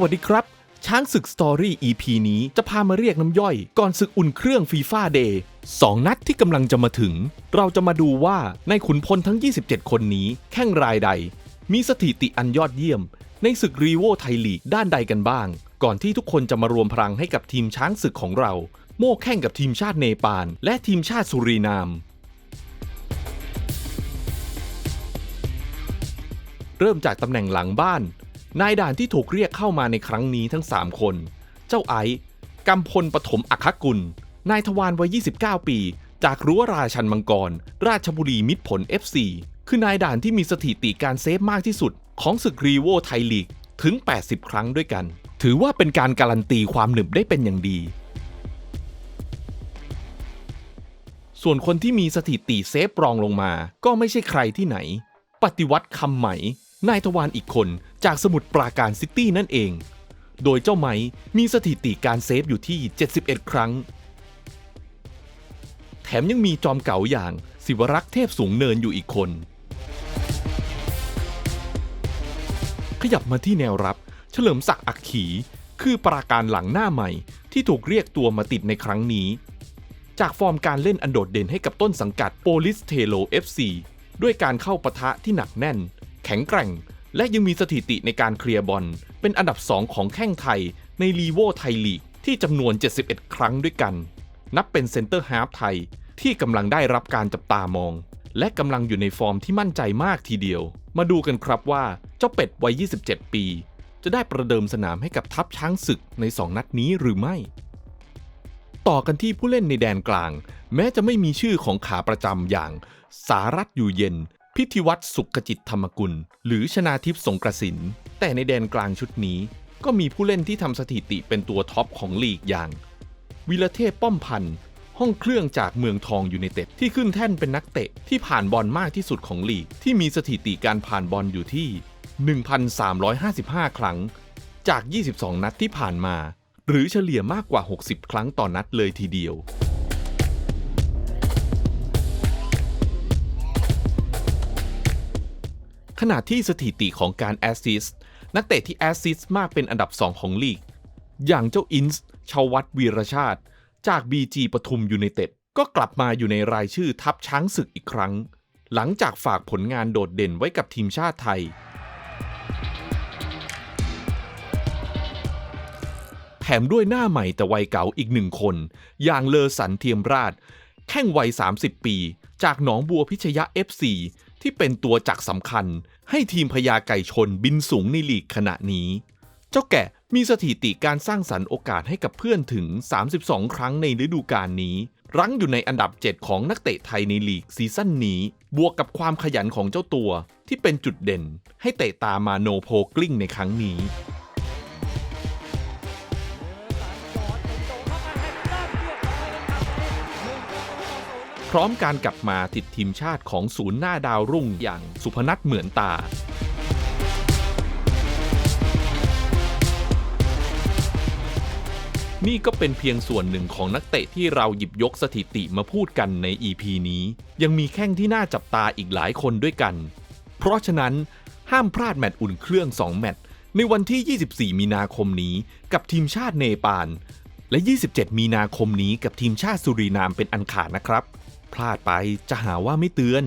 วัสดีครับ ช้างศึกสตอรี่ EP นี้จะพามาเรียกน้ำย่อย ก่อนศึกอุ่นเครื่องฟีฟ่าเดย์สองนัดที่กำลังจะมาถึง เราจะมาดูว่าในขุนพลทั้ง 27 คนนี้ แข่งรายใด มีสถิติอันยอดเยี่ยม ในศึกรีโวไทยลีกด้านใดกันบ้าง ก่อนที่ทุกคนจะมารวมพลังให้กับทีมช้างศึกของเรา โม่แข่งกับทีมชาติเนปาลและทีมชาติสุรินามเริ่มจากตำแหน่งหลังบ้าน นายด่านที่ถูกเรียกเข้ามาในครั้งนี้ทั้ง 3 คน เจ้าไอซ์กำพลปฐมอัคคกุล นายทวารวัย 29 ปี จากรั้วราชันมังกร ราชบุรีมิตรผล FC คือนายด่านที่มีสถิติการเซฟมากที่สุด ของศึกรีโวไทยลีกถึง 80 ครั้งด้วยกัน ถือว่าเป็นการการันตีความหนึบได้เป็นอย่างดี ส่วนคนที่มีสถิติเซฟรองลงมา ก็ไม่ใช่ใครที่ไหน ปฏิวัติคำไหม นายทวารอีกคนจากสมุทรปราการซิตี้นั่นเอง โดยเจ้าไหมมีสถิติการเซฟอยู่ที่ 71 ครั้ง แถมยังมีจอมเก่าอย่างศิวรักษ์เทพสูงเนินอยู่อีกคน ขยับมาที่แนวรับ เฉลิมศักดิ์อักขี คือปราการหลังหน้าใหม่ที่ถูกเรียกตัวมาติดในครั้งนี้ จากฟอร์มการเล่นอันโดดเด่นให้กับต้นสังกัดโปลิสเทโล FC ด้วยการเข้าปะทะที่หนักแน่น แข็งแกร่ง และยังมีสถิติในการเคลียร์บอล เป็นอันดับ 2 ของแข้งไทยในลีโวไทยลีก ที่จำนวน 71 ครั้งด้วยกัน นับเป็นเซนเตอร์ฮาล์ฟไทย ที่กำลังได้รับการจับตามอง และกำลังอยู่ในฟอร์มที่มั่นใจมากทีเดียว มาดูกันครับว่าเจ้าเป็ดวัย 27 ปี จะได้ประเดิมสนามให้กับทัพช้างศึกใน 2 นัดนี้หรือไม่ต่อกันที่ผู้เล่นในแดนกลาง แม้จะไม่มีชื่อของขาประจำอย่าง สารัตอยู่เย็น พิธีวัตรสุขจิตธรรมกุล หรือชนาทิพย์สงกระสิน แต่ในแดนกลางชุดนี้ก็มีผู้เล่นที่ทำสถิติเป็นตัวท็อปของลีกอย่าง วิรเทพป้อมพันธ์ห้องเครื่องจากเมืองทองยูไนเต็ดที่ขึ้นแท่นเป็นนักเตะที่ผ่านบอลมากที่สุดของลีก ที่มีสถิติการผ่านบอลอยู่ที่ 1,355 ครั้ง จาก 22 นัดที่ผ่านมา หรือเฉลี่ยมากกว่า 60 ครั้งต่อนนัดเลยทีเดียว ขณะที่สถิติของการแอสซิสต์นักเตะที่แอสซิสต์มากเป็นอันดับ 2 ของลีก อย่างเจ้าอินส์ชาวัตวีรชาติ จาก BG ปทุมยูไนเต็ดก็กลับมาอยู่ในรายชื่อทัพช้างศึกอีกครั้ง หลังจากฝากผลงานโดดเด่นไว้กับทีมชาติไทย แถมด้วยหน้าใหม่แต่วัยเก่าอีกหนึ่งคน อย่างเลอสันเทียมราช แข่งวัย 30 ปี จากหนองบัวพิชยะ FC ที่เป็นตัวจักสำคัญ ให้ทีมพญาไก่ชนบินสูงในลีกขณะนี้ เจ้าแกะมีสถิติการสร้างสรรค์โอกาสให้กับเพื่อนถึง 32 ครั้งในฤดูกาลนี้ รั้งอยู่ในอันดับ 7 ของนักเตะไทยในลีกซีซั่นนี้ บวกกับความขยันของเจ้าตัวที่เป็นจุดเด่น ให้เตะตามมาโนโพกลิ้งในครั้งนี้ ร้อมการกลับมาติดทีมชาติของศูนย์หน้าดาวรุ่งอย่างสุพนัทเหมือนตานี่ก็เป็นเพียงส่วนหนึ่งของนักเตะที่เราหยิบยกสถิติมาพูดกันใน EP นี้ ยังมีแข้งที่น่าจับตาอีกหลายคนด้วยกัน เพราะฉะนั้นห้ามพลาดแมตช์อุ่นเครื่อง 2 แมตช์ในวันที่ 24 มีนาคมนี้กับทีมชาติเนปาล และ 27 มีนาคมนี้กับทีมชาติสุรินามเป็นอันขาดนะครับ พลาดไปจะหาว่าไม่เตือน